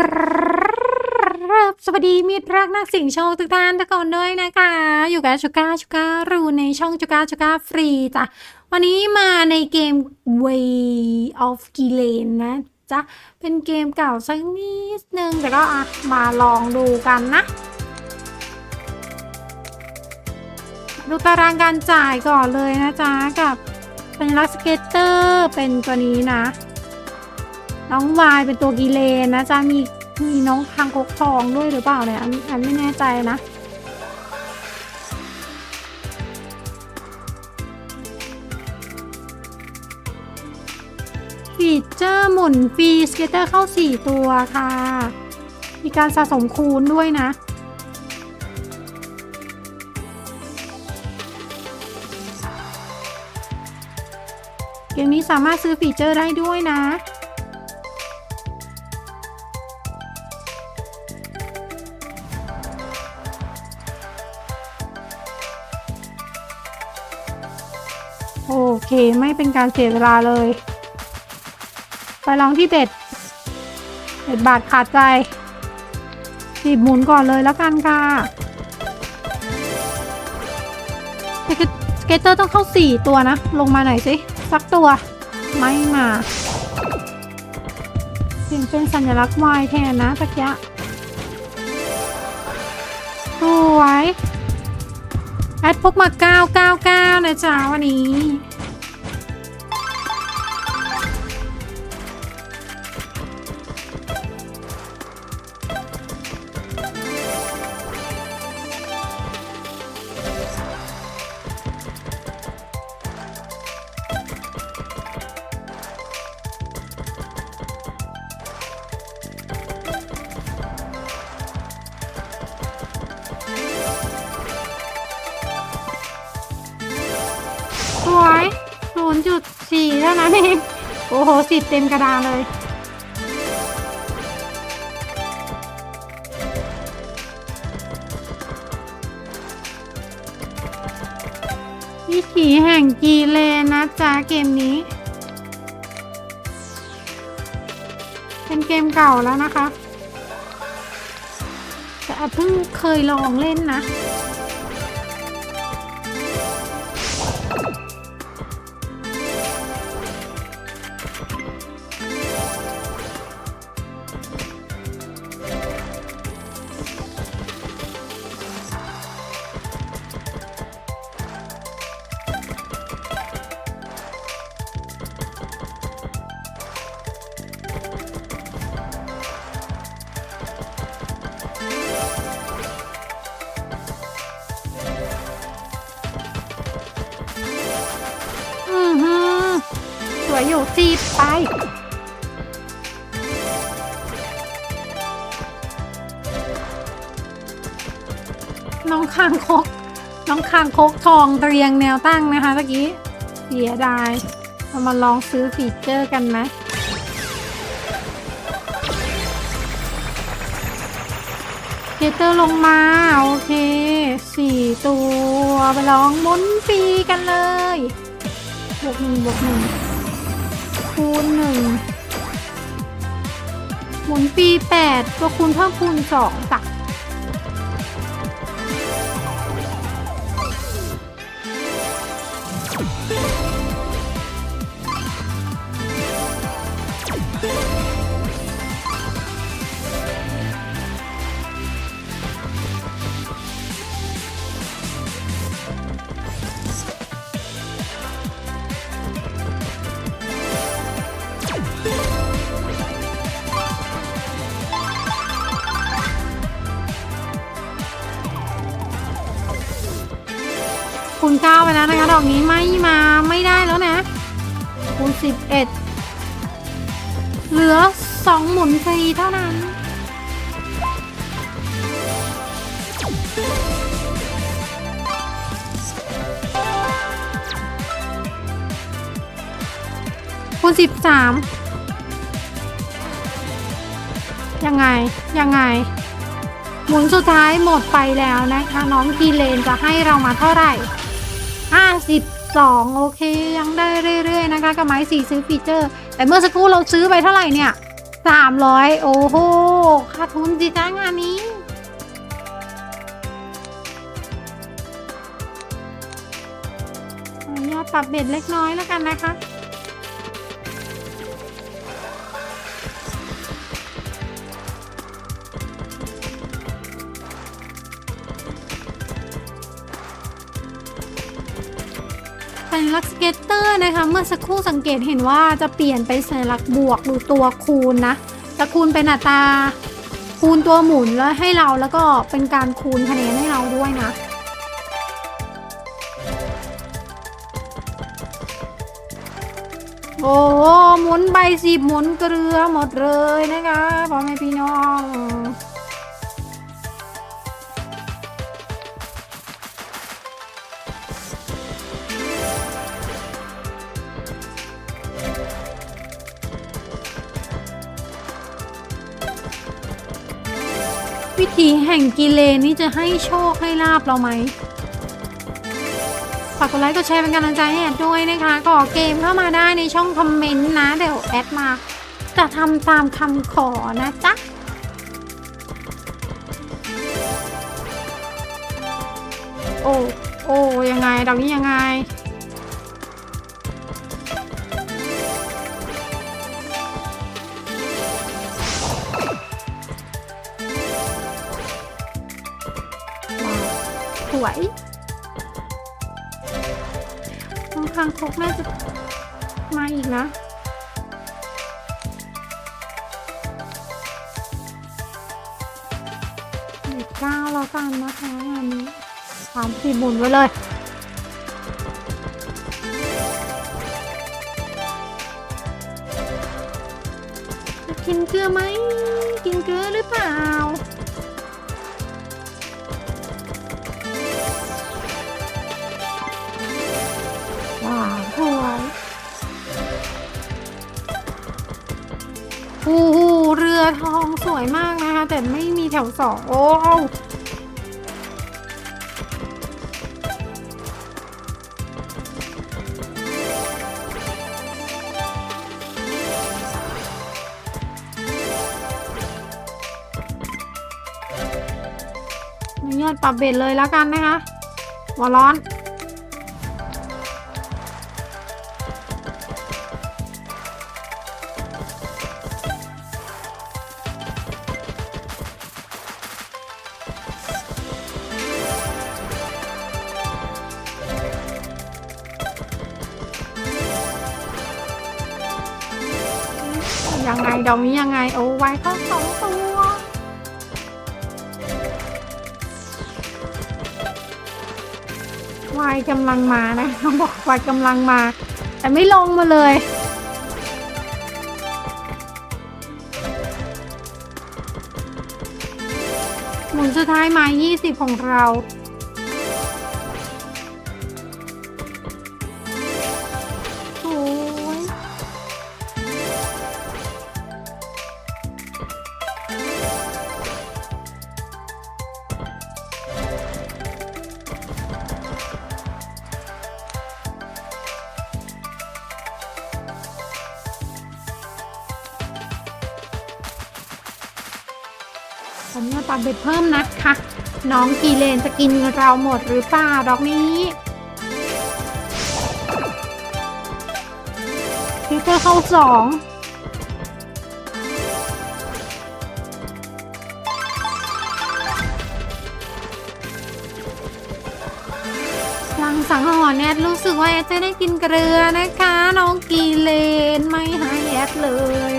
กราบสวัสดีมิตรรักนักสิ่งโชคทุกท่านทุกคนด้วยนะคะ อยู่กับชูก้าชูก้ารูในช่องชูก้าชูก้าฟรีจ้ะวันนี้มาในเกม Way of g i l e n นะจ๊ะ เป็นเกมเก่าสักนิดนึงแต่ก็อะมาลองดูกันนะดูตารางการจ่ายก่อนเลยนะจ๊ะ กับเป็นลักสเกตเตอร์เป็นตัวนี้นะ น้องวายเป็นตัวกีเลนนะจ๊ะมีมีน้องคางคกทองด้วยหรือเปล่าเนี่ยอันอันไม่แน่ใจนะฟีเจอร์หมุนฟรีสเกตเตอร์เข้า 4 ตัวค่ะ มีการสะสมคูณด้วยนะ เกมนี้สามารถซื้อฟีเจอร์ได้ด้วยนะ เค ไม่เป็นการเสียเวลาเลย ไปลองที่เบ็ดเบ็ดบาทขาดใจสีบหมุนก่อนเลยแล้วกันค่ะสเกตเตเตอร์ต้องเข้า 4 ตัวนะ ลงมาหน่อยสิสักตัว ไม่มาเปลี่ยนเป็นสัญลักษณ์ Y แทนนะตะกี้สวย แอดพกมา 999 นะจ๊ะวันนี้ โอ้โหสิบเต็มกระดานเลย วิถีแห่งกีเลนนะจ๊ะเกมนี้ เป็นเกมเก่าแล้วนะคะ แต่เพิ่งเคยลองเล่นนะ อยู่ซีดไป น้องคางคก น้องคางคกทองเรียงแนวตั้งนะคะตะกี้ เสียดาย เรามาลองซื้อฟีเจอร์กันไหมเกเตอร์ลงมา โอเคสี่ตัว ไปลองมุนฟรีกันเลยบวกหนึ่งบวกหนึ่ง คูณหนึ่งหมุนปีแปดตัวคูณเพิ่มคูณสองจัก คูณเก้าไปแล้วนะคะ ดอกนี้ไม่มาไม่ได้แล้วนะ คูณสิบเอ็ดเหลือสองหมุนฟรีเท่านั้น คูณสิบสามยังไง ยังไงหมุนสุดท้ายหมดไปแล้วนะคะ น้องกีเลนจะให้เรามาเท่าไหร่ 52 โอเค ยังได้เรื่อยๆนะคะกับไม้สีซื้อฟีเจอร์ แต่เมื่อสักครู่เราซื้อไปเท่าไหร่เนี่ยสามร้อยโอ้โหขาดทุนจีจ้างานนี้ยออนุญาตปรับเบ็ดเล็กน้อยแล้วกันนะคะ ลักษณ์สเก็ตเตอร์นะคะ เมื่อสักครู่สังเกตเห็นว่าจะเปลี่ยนเป็นสัญลักษณ์บวกหรือตัวคูณนะจะคูณเป็นอัตราคูณตัวหมุนแล้วให้เราแล้วก็เป็นการคูณคะแนนให้เราด้วยนะโอ้โหหมุนใบสิบหมุนเกลือหมดเลยนะคะพ่อแม่พี่น้อง แห่งกิเลนนี่จะให้โชคให้ลาบเราไหมฝากกดไลค์กดแชร์เป็นกำลังใจให้แอดด้วยนะคะขอเกมเข้ามาได้ในช่องคอมเมนต์นะเดี๋ยวแอดมาจะทำตามคำขอนะจ๊ะโอ้โอ้ยังไงดอกนี้ยังไง สวยทางคางคกน่าจะมาอีกนะหนึ่งเก้าแล้วกันนะคะงานนี้สามสี่หมุนไว้เลยกินเกลือไหม กินเกลือหรือเปล่า อยมากนะคะ แต่ไม่มีแถวสองโอ้วยอดปรับเบ็ดเลยแล้วกันนะคะหัวร้อน ยังไงดอกนี้ยังไงโอ้ไว้ก็สองตัววายกำลังมานะเขาบอกวายกำลังมา แต่ไม่ลงมาเลย หมุนสุดท้ายมา 20 ของเรา ตอนนี้ปรับเบ็ดเพิ่มนะคะ น้องกีเลนจะกินเราหมดหรือเปล่าดอกนี้ฟิลเตอร์เข้าสองหลังสังหรณ์แอดรู้สึกว่าแอดจะได้กินเกลือนะคะ น้องกีเลนไม่ให้แอดเลย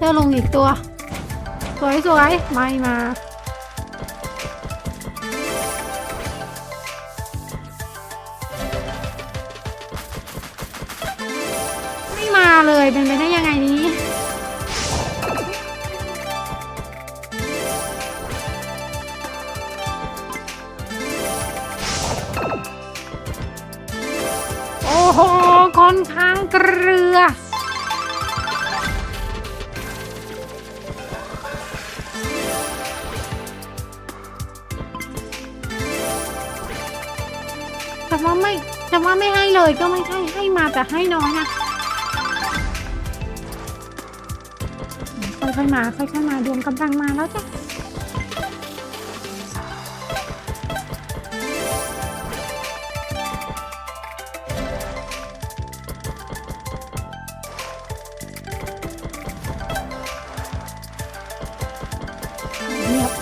พีเตอร์ลงอีกตัว สวยสวยไม่มาไม่มาเลยเป็นไปได้ยังไงนี้โอ้โหค่อนข้างเกลือ เลยก็ไม่ใช่ให้มาแต่ให้น้อยนะค่อยๆมาค่อยๆมาดวงกำลังมาแล้วจ้ะเงียบ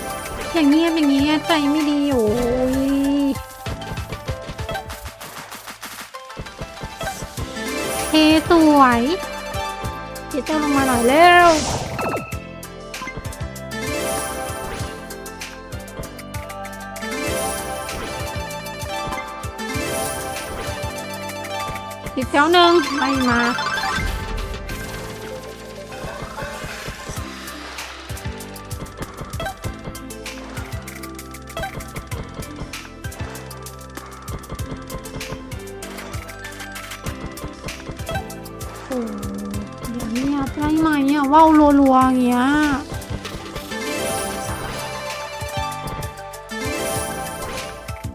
อย่างเงียบอย่างนี้ใจไม่ดีโอ้ย สวยเดี๋ยวเจ้าลงมาหน่อยเร็วอีกแถวหนึ่งไม่มา ได้ไหมอะว่าวรัวๆอย่างเงี้ย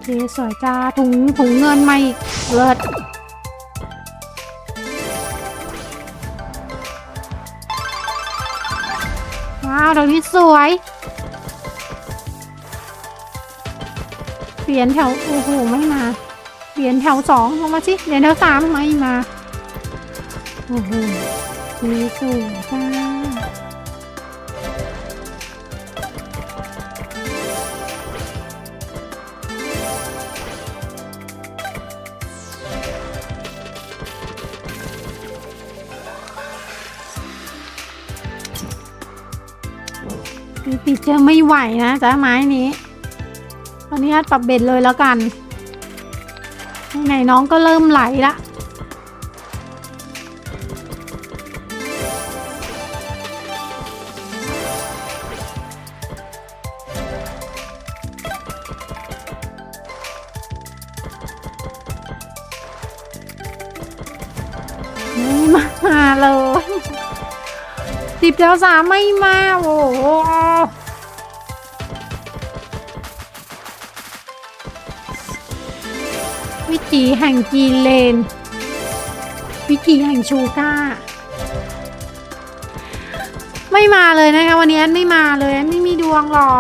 เคสวยจ้าถุงถุงเงินมาอีกเลิศว้าวดอกนี้สวยเหรียญแถว โอ้โห ไม่มาเหรียญแถวสองลงมาสิเหรียญแถวสามไม่มา โอ้โห มีสูงจ้ามีปีเจอไม่ไหวนะจ้าไม้นี้ตอนนี้ปรับเบ็ดเลยแล้วกันไหนน้องก็เริ่มไหลละ เลยสิบแล้วสามไม่มาโอ้โหวิถีแห่งจีเลน วิถีแห่งชูก้า ไม่มาเลยนะคะวันนี้แอนไม่มาเลยแอนไม่มีดวงหรอ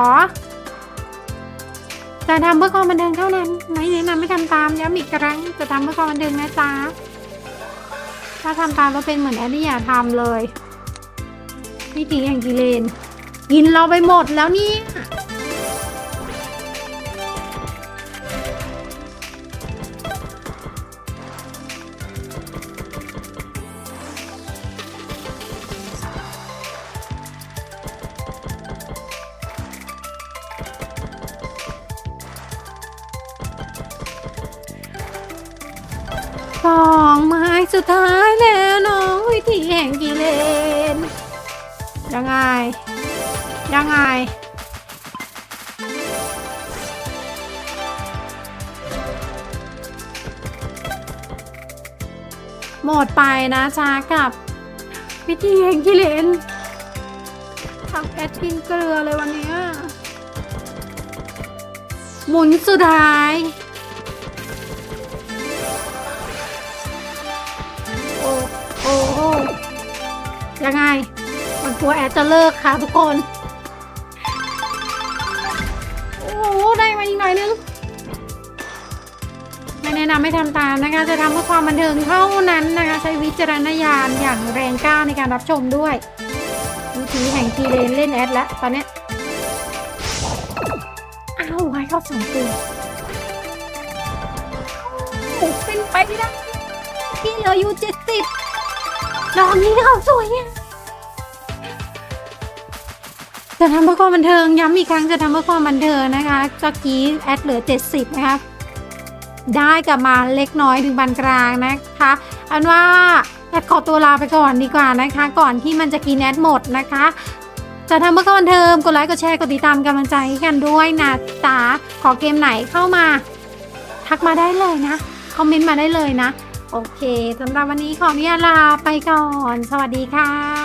จะทำเพื่อความบันเทิงเท่านั้น ไม่แนะนำไม่ทำตามย้ำอีกครั้งจะทำเพื่อความบันเทิงนะจ๊ะ ถ้าทำตามแล้วเป็นเหมือนแอนนี่อย่าทำเลยพี่ตีแห่งกิเลนกินเราไปหมดแล้วเนี่ย สุดท้ายแล้วน้องวิธีแห่งกิเลนยังไง ยังไง หมดไปนะจ้ากับ วิธีแห่งกิเลนทำแอดกินเกลือเลยวันนี้หมุนสุดท้าย ยังไง มันกลัวแอดจะเลิกค่ะทุกคน โอ้โหได้มาอีกหน่อยนึง ไม่แนะนำไม่ทำตามนะคะ จะทำเพื่อความบันเทิงเท่านั้นนะคะ ใช้วิจารณญาณอย่างแรงกล้าในการรับชมด้วยวิธีแห่งทีเลนเล่นแอดแล้วตอนนี้ยอ้าวไว้เข้าสองตัวโอ้เป็นไปไม่ได้ที่เหลืออยู่เจ็ดสิบ ดอกนี้เขาสวยเนี่ยจะทำเพื่อความบันเทิงย้ำอีกครั้งจะทำเพื่อความบันเทิงนะคะตะกี้แอดเหลือ 70 นะคะ ได้กลับมาเล็กน้อยถึงปานกลางนะคะ อันว่าแอดขอตัวลาไปก่อนดีกว่านะคะ ก่อนที่มันจะกินแอดหมดนะคะจะทำเพื่อความบันเทิงกดไลค์กดแชร์กดติดตามกำลังใจให้กันด้วยนะจ๊ะขอเกมไหนเข้ามา ทักมาได้เลยนะ คอมเมนต์มาได้เลยนะ โอเคสำหรับวันนี้ขออนุญาตลาไปก่อน สวัสดีค่ะ